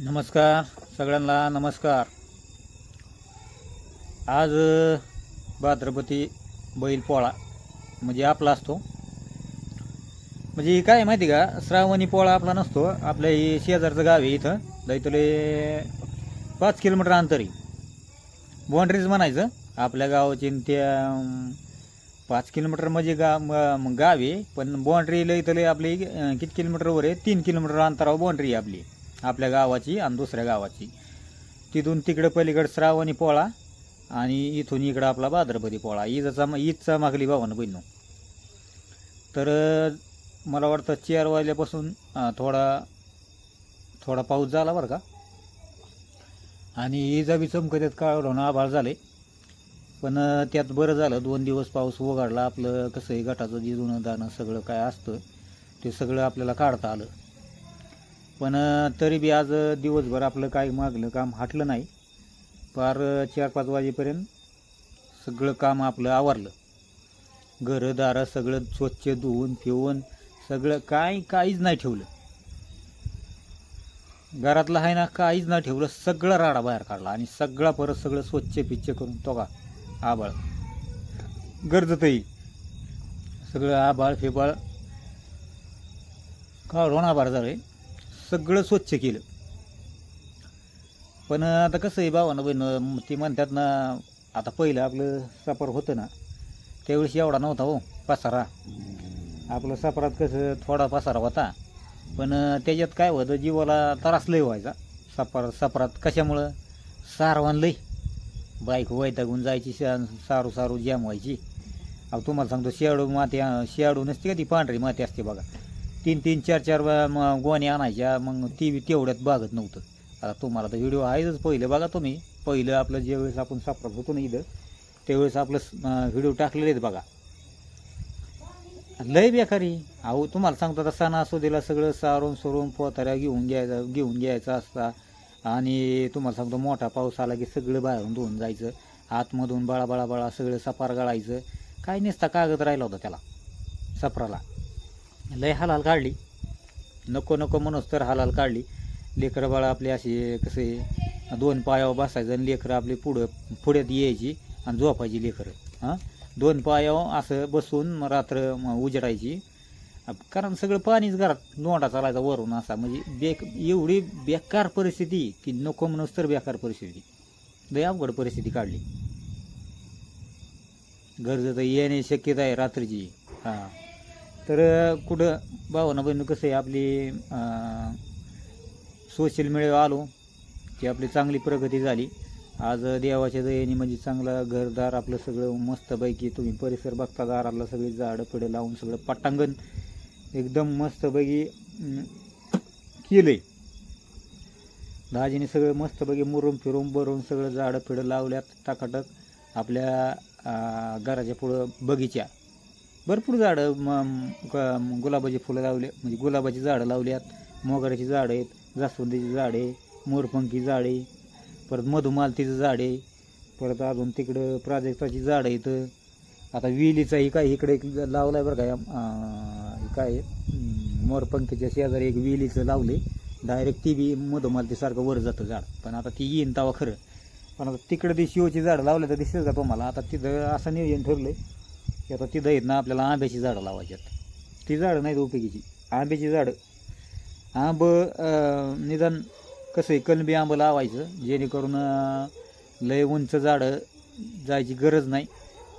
नमस्कार सगळ्यांना नमस्कार. आज भाद्रपती बैल पोळा म्हणजे आपला असतो. म्हणजे काय आहे माहिती का श्रावणी पोळा आपला नसतो आपल्या हे शेजारचं गाव आहे इथं दैतले पाच किलोमीटर अंतर आहे. बाँड्रीज म्हणायचं आपल्या गावाची त्या पाच किलोमीटर म्हणजे गा म- गाव आहे पण बाँड्रीला इथले आपली किती किलोमीटरवर आहे? तीन किलोमीटर अंतरावर बाँड्री आहे आपली. आपल्या गावाची आणि दुसऱ्या गावाची. तिथून तिकडं पलीकडं श्रावणी पोळा आणि इथून इकडं आपला भाद्रपदी पोळा. ईदचा ईदचा मागली भावानं बहिणू. तर मला वाटतं चार वाजल्यापासून थोडा थोडा पाऊस झाला बरं का. आणि इजा बी चमकत काळ होणं आभाळ झाले पण त्यात बरं झालं. दोन दिवस पाऊस उघडला आपलं कसं आहे गटाचं जे जुनं दाणं सगळं काय असतं ते सगळं आपल्याला काढता आलं. पण तरी बी आज दिवसभर आपलं काय मागलं काम हटलं नाही. फार चार पाच वाजेपर्यंत सगळं काम आपलं आवरलं. घरं दारं सगळं स्वच्छ धुवून फिवून सगळं काय काहीच नाही ठेवलं. घरातलं आहे ना काहीच नाही ठेवलं. सगळं राडा बाहेर काढला आणि सगळा परत सगळं स्वच्छ पिच्छ करून तो का आबाळ. गरजतही. सगळं आबाळ फिबाळ काढून आभार झालं सगळं स्वच्छ केलं. पण आता कसं आहे भावानं बहिण ती म्हणतात ना आता पहिलं आपलं सफर होतं ना त्यावेळेस एवढा नव्हता हो पसारा. आपलं सफरात कसं थोडा पसारा होता. पण त्याच्यात काय होतं जीवाला त्रास लय व्हायचा. सफर सफरात कशामुळं? सारवान लय. बाईक वैतागून जायची शा- सारू सारू जॅम व्हायची. अहो तुम्हाला सांगतो शेआडू माती आ- नसते का ती पांढरी माती असते बघा. तीन तीन चार चार मग गोणी आणायच्या मग ती बी तेवढ्यात बागत नव्हतं. आता तुम्हाला तर व्हिडिओ आहेच पहिलं बघा तुम्ही. पहिलं आपलं ज्यावेळेस आपण सापडत होतो ना इथं त्यावेळेस आपलं व्हिडिओ टाकलेले आहेत बघा. लय बेकारी. अहो तुम्हाला सांगतो आता सणासुदीला सगळं सारून सोरून पोताऱ्या घेऊन घ्यायचा घेऊन घ्यायचा असता. आणि तुम्हाला सांगतो मोठा पाऊस आला की सगळं बाहेरून धुवून जायचं. आतमधून बळा बळा बळा सगळं सफार गळायचं. काय नसता कागद राहिला होता त्याला सफराला लय हालाल काढली. नको नको म्हणूनच तर हालाल काढली. लेकरं बाळा आपले असे कसे दोन पायावर बसायचं आणि लेकरं आपली पुढं पुढ्यात यायची आणि झोपायची लेकरं. हां? दोन पायावर असं बसून मग रात्र मग उजडायची. कारण सगळं पाणीच घरात नोंडा चालायचा वरून असा. म्हणजे बेक एवढी बेकार परिस्थिती की नको म्हणूनच तर बेकार परिस्थिती. लय अवघड परिस्थिती काढली. गरज तर येणे शक्यता आहे रात्रीची. हां. तर कुठं भावना बहिणी कसं आहे आपली सोशल मीडियावर आलो की आपली चांगली प्रगती झाली. आज देवाच्या दयेने म्हणजे चांगलं घरदार आपलं सगळं मस्तपैकी तुम्ही परिसर बघता दारातलं सगळी झाडं पिढं लावून सगळं पटांगण एकदम मस्तपैकी केलं आहे दाजीने सगळं मस्तपैकी मुरून फिरून भरून सगळं झाडं फिडं लावल्यात टाकाटक आपल्या घराच्या पुढं बगीचा. भरपूर झाडं म- गुलाबाची फुलं लावले म्हणजे गुलाबाची झाडं लावल्यात मोगऱ्याची झाडं आहेत जास्वंदीची झाडे मोरपंखी झाडे परत मधुमालतीचं झाड आहे परत अजून तिकडं प्राजक्ताची झाडं इथं आता विहिलीचाही काय इकडे एक लावलाय बरं काय काय मोरपंखीच्या शेजारी एक विहिलीचं लावले. डायरेक्ट ती बी मधुमालतीसारखं वर जातं झाड. पण आता ती येईन तवा खरं. पण आता तिकडं ते शिवची झाडं लावले तर दिसेल का तुम्हाला? आता तिथं असं नियोजन ठरलं आहे की आता तिथं आहेत ना आपल्याला आंब्याची झाडं लावायच्यात. ती झाडं नाहीत उपयोगीची. आंब्याची झाडं. आंब निदान कसं आहे कलबी आंबं लावायचं जेणेकरून लय उंच झाडं जायची गरज नाही.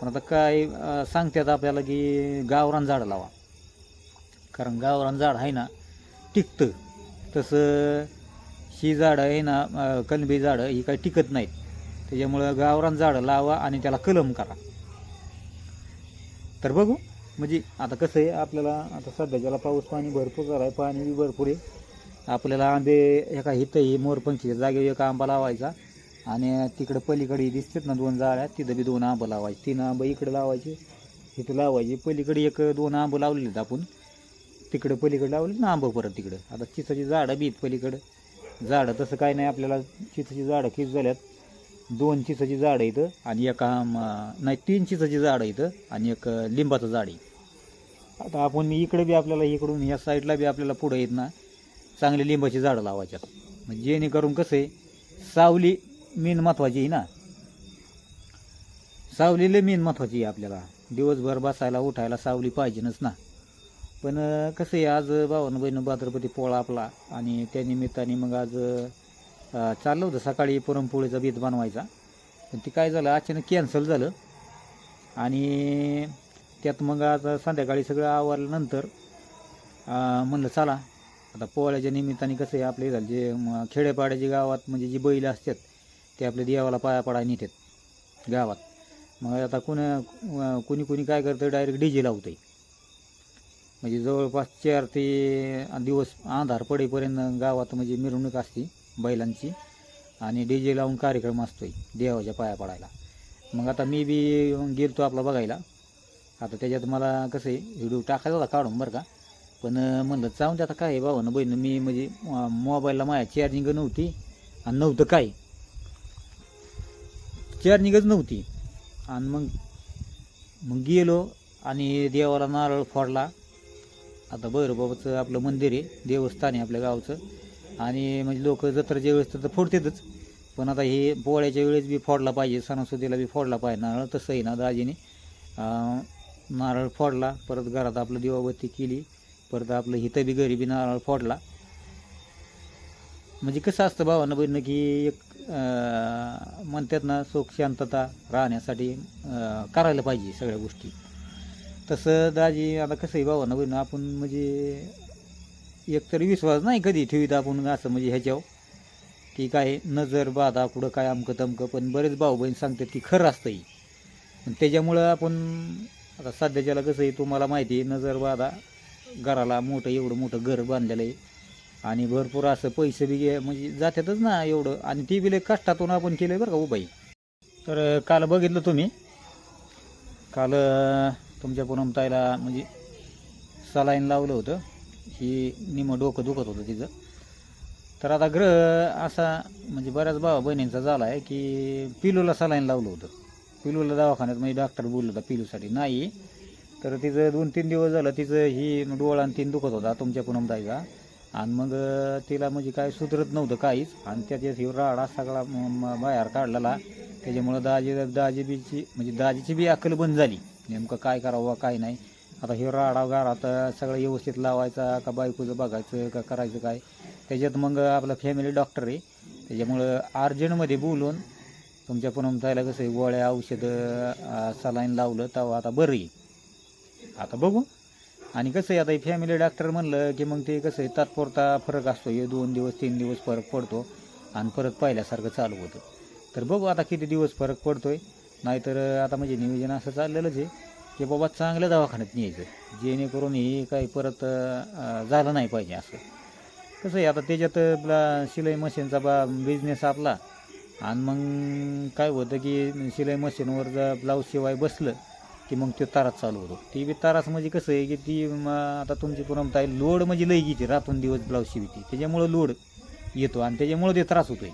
पण आता काय सांगतात आपल्याला की गावरान झाडं लावा. कारण गावरान झाड आहे ना टिकतं. तसं ही झाडं आहे ना कलबी झाडं ही काही टिकत नाहीत. त्याच्यामुळं गावरान झाडं लावा आणि त्याला कलम करा. तर बघू. म्हणजे आता कसं आहे आपल्याला आता सध्याच्याला पाऊस पाणी भरपूर झाला आहे पाणी बी भरपूर आहे. आपल्याला आंबे एका इथंही मोरपंखीच्या जागेवर एक आंबा लावायचा. आणि तिकडं पलीकडे दिसतात ना दोन जाळ्या तिथं बी दोन आंबं लावायचे. तीन आंबं इकडे लावायचे इथं लावायचे. पलीकडे एक दोन आंबं लावलेले आहेत आपण. तिकडं पलीकडे लावले ना आंबं परत तिकडं. आता चिचाची झाडं बी आहेत पलीकडं. झाडं तसं काय नाही आपल्याला चिचाची झाडं किती झाल्यात. दोन चिसाची झाडं इथं आणि एका नाही तीन चिसाची झाडं इथं आणि एक लिंबाचं झाड आहे. आता आपण इकडे बी आपल्याला इकडून या साईडला बी आपल्याला पुढं येत ना चांगली लिंबाची झाडं लावायच्यात. म्हणजे जेणेकरून कसं आहे सावली मेन महत्त्वाची आहे ना. सावलीला मेन महत्त्वाची आहे आपल्याला. दिवसभर बसायला उठायला सावली पाहिजेनच ना. पण कसं आहे आज भावानं बहिणं भाद्रपती पोळा आपला आणि त्या निमित्ताने मग आज चाललं होतं. सकाळी पुरणपोळीचा बीत बनवायचा. पण ते काय झालं अचानक कॅन्सल झालं. आणि त्यात मग आता संध्याकाळी सगळं आवरल्यानंतर म्हणलं चला आता पोळ्याच्या निमित्ताने कसं आहे आपले झालं जे खेडेपाड्याचे गावात म्हणजे जी बैल असतात ते आपल्या देवाला पाया पडाय नेतात गावात. मग आता कुणा कुणी कुणी काय करतं डायरेक्ट डी जे लावतंय. म्हणजे जवळपास चार ते दिवस अंधार पडेपर्यंत गावात म्हणजे मिरवणूक असते. बैलांची. आणि डी जे लावून कार्यक्रम असतो आहे देवाच्या पाया पडायला. मग आता मी बी गेलतो आपला बघायला. आता त्याच्यात मला कसं आहे व्हिडिओ टाकायचा होता काढून बरं का. पण म्हणलं जाऊन दे आता काय आहे भावानं. बहिण मी म्हणजे मोबाईलला माझ्या चार्जिंग नव्हती आणि नव्हतं काय. चार्जिंगच नव्हती. आणि मग मग गेलो आणि देवाला नारळ फोडला. आता भैरबाबाचं आपलं मंदिर आहे देवस्थान आहे आपल्या गावचं. आणि म्हणजे लोक जत्राच्या वेळेस तर फोडतातच. पण आता हे पोळ्याच्या वेळेस बी फोडला पाहिजे सणासुदीला बी फोडला पाहिजे. नारळ तसंही ना दाजीने? नारळ फोडला परत घरात आपलं दिवाबत्ती केली परत आपलं हिथं बी घरी बी नारळ फोडला. म्हणजे कसं असतं भावानं बहिणं की एक म्हणतात ना सुख शांतता राहण्यासाठी करायला पाहिजे सगळ्या गोष्टी. तसं दाजी आता कसंही भावांना भावानं बहिणं आपण म्हणजे एकतर विश्वास नाही कधी ठेवीत आपण असं म्हणजे ह्याच्यावर. ठीक आहे नजर बाधा कुठं काय अमकं तमकं पण बरेच भाऊ बहीण सांगतात की खरं असतं ही पण त्याच्यामुळं आपण आता सध्याच्याला कसं आहे तुम्हाला माहिती आहे नजर बाधा घराला मोठं एवढं मोठं घर बांधलेलं आहे. आणि भरपूर असं पैसे बी घे म्हणजे जातातच ना एवढं. आणि ती बी कष्टातून आपण केलं आहे बरं का हो उभाई तर काल बघितलं तुम्ही? काल तुमच्या पुनमताईला म्हणजे सलाईन लावलं होतं. ही निमं डोकं दुखत होतं तिचं. तर आता ग्रह असा म्हणजे बऱ्याच भावा बहिणींचा झाला आहे की पिलूला सलाईन लावलं होतं. पिलूला दवाखान्यात म्हणजे डॉक्टर बोललं होता पिलूसाठी. नाही. तर तिचं दोन तीन दिवस झालं तिचं ही डोळा आणि तीन दुखत होता. तुमच्या पूनमताईचा आणि मग तिला म्हणजे काय सुधरत नव्हतं काहीच. आणि त्याच्यात ही राडा सगळा बाहेर काढलेला. त्याच्यामुळं दाजी दाजी बीची म्हणजे दाजीची बी अक्कल बंद झाली. नेमकं काय करावं काय नाही. आता हे राडा गारात सगळं व्यवस्थित लावायचा का बायकोचं बघायचं का करायचं काय? त्याच्यात मग आपला फॅमिली डॉक्टर आहे. त्याच्यामुळं अर्जंटमध्ये बोलून तुमच्या पुनमताईला कसं आहे गोळ्या औषधं सलाईन लावलं तेव्हा आता बरं आहे. आता बघू. आणि कसं आहे आता फॅमिली डॉक्टर म्हणलं की मग ते कसं आहे तात्पुरता फरक असतो. हे दोन दिवस तीन दिवस फरक पडतो आणि फरक पाहिल्यासारखं चालू होतं. तर बघू आता किती दिवस फरक पडतो आहे नाहीतर आता म्हणजे नियोजन असं चाललेलंच आहे. की बाबा चांगल्या दवाखान्यात न्यायचं. जेणेकरून हे काही परत झालं नाही पाहिजे असं. कसं आहे आता त्याच्यात आपला शिलाई मशीनचा बा बिझनेस आपला. आणि मग काय होतं की शिलाई मशीनवर जर ब्लाऊज शिवाय बसलं की मग ते तारास चालू होतो. ती बी तारास म्हणजे कसं आहे की ती आता तुमची पुरमताई लोड म्हणजे लई घेते रातून दिवस ब्लाऊज शिवते. त्याच्यामुळं लोड येतो आणि त्याच्यामुळं ते त्रास होतोय.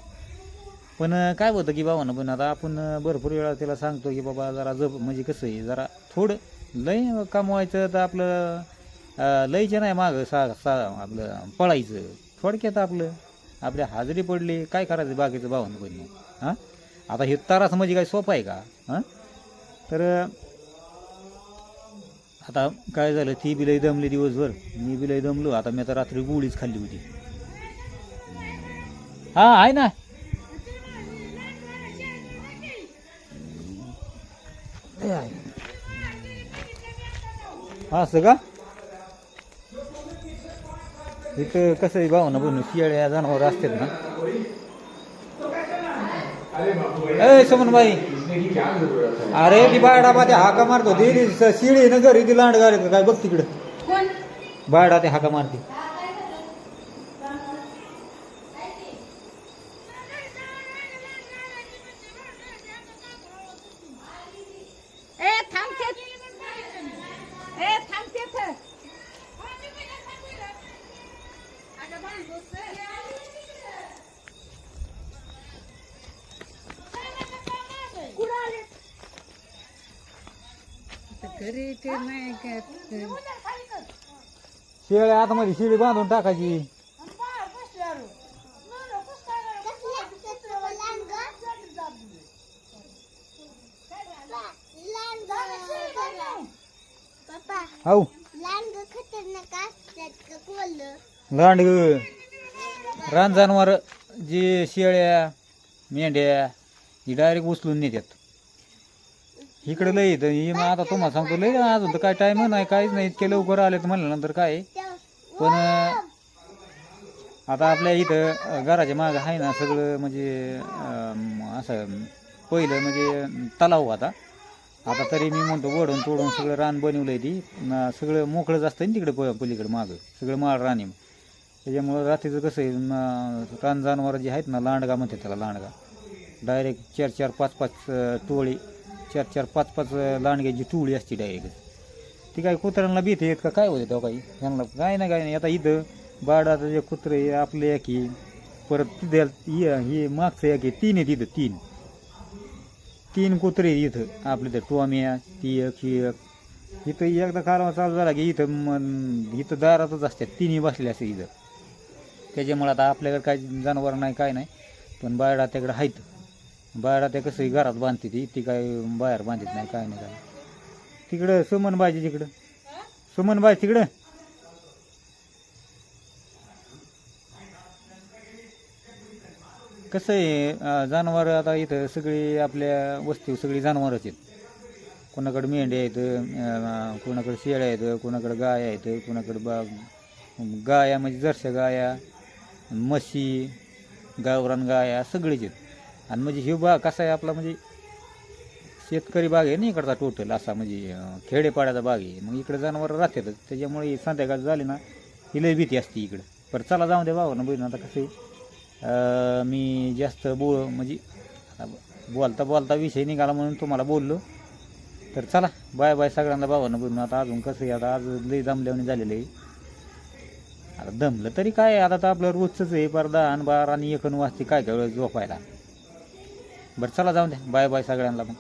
पण काय होतं की बाबांना पण आता आपण भरपूर वेळा त्याला सांगतो की बाबा जरा जप म्हणजे कसं आहे जरा थोडं लय कमवायचं तर आपलं लयचं नाही मागं सा सा आपलं पळायचं. थोडक्यात आपलं आपल्या हाजरी पडली काय करायचं बाकीचं भावन पण हां? आता हे तारास म्हणजे काय सोपं आहे का? हां? तर आता काय झालं ती बी दमली दिवसभर. मी बी दमलो. आता मी आता रात्री गोळीच खाल्ली होती. हां आहे ना? हा असं का? इथं कसं आहे भाऊ ना बनू शियाळ्या जनावर असतात ना. ए समनबाई. अरे ती बायडा मध्ये हाका मारतो ती शिळी ना घरी ती लांड गाडी काय बघ तिकडं. बायडा ते हाका मारते. घरी ते मध्ये आतमध्ये शिळी बांधून टाकायची. हाऊ. लांडग. रान जनावर जी शेळ्या मेंढ्या ही डायरेक्ट उचलून नेतात इकडे लय येतं. ही मग आता तुम्हाला सांगतो लय अजून तर काय टाईम नाही काहीच नाही. इतके लवकर आले तर म्हणल्यानंतर काय पण आता आपल्या इथं घराच्या मागं आहे ना सगळं म्हणजे असं पहिलं म्हणजे तलाव आता आता तरी मी म्हणतो वडून तोडून सगळं रान बनवलंय ती. सगळं मोकळंच असतं ना तिकडे प पलीकडे मागं. सगळं माळ रान आहे त्याच्यामुळं रात्रीचं कसं आहे रान जनावरं जे आहेत ना लांडगा म्हणते त्याला लांडगा. डायरेक्ट चार चार पाच पाच टोळी. चार चार पाच पाच लांडग्याची टुळी असते डायरेक्ट ती काय कुत्र्यांना भीती येत का? काय होते तो काही? ह्यांना काय नाही काय नाही. आता इथं बाडाचं जे कुत्रे आहे, आपले एक परत तिथे हे हे मागचं एक आहे. तीन आहे तिथं तीन. तीन कुत्रे आहेत इथं. आपले तर टोम्या ती एक ही एक. इथं एकदा कारवा चालू झाला की इथं मग इथं दारातच असतात. तिन्ही बसले असते इथं. त्याच्यामुळे आता आपल्याकडे काय जनावर नाही काय नाही. पण बायडा त्याकडे आहेत. बाहेर ते कसं घरात बांधते ती. ती काय बाहेर बांधत नाही काय नाही काय तिकडं सुमन बाजी तिकडं. सुमन बाजी तिकडं. कसं आहे जनावर आता इथं सगळी आपल्या वस्ती सगळी जनावरच आहेत. कोणाकडे मेंढ्या आहेत कोणाकडे शेळ्या आहेत कोणाकडे गाया आहेत कोणाकडे बा गाया म्हणजे जरशा गाया म्हशी गावरान गाया सगळीच आहेत. आणि म्हणजे ही बाग कसा आहे आपला म्हणजे शेतकरी बाग आहे ना इकडचा टोटल असा म्हणजे खेडेपाड्याचा बाग आहे. मग इकडे जनावरं राहतातच त्याच्यामुळे संध्याकाळ झाली ना ही लई भीती असते इकडं. पर चला जाऊ द्या बाबा ना बहिण आता कसं आहे मी जास्त बोल म्हणजे बोलता बोलता विषय निघाला म्हणून तुम्हाला बोललो. तर चला बाय बाय सगळ्यांना भावानं बोलून आता अजून कसं आहे आता आज लई दमल्याने झालेलं आहे. आता दमलं तरी काय आता तर आपलं रोजचंच आहे परदा आणि बार आणि एकन वाजते काय काय वेळेस झोपायला. बरं चला जाऊ द्या बाय बाय सगळ्यांना मग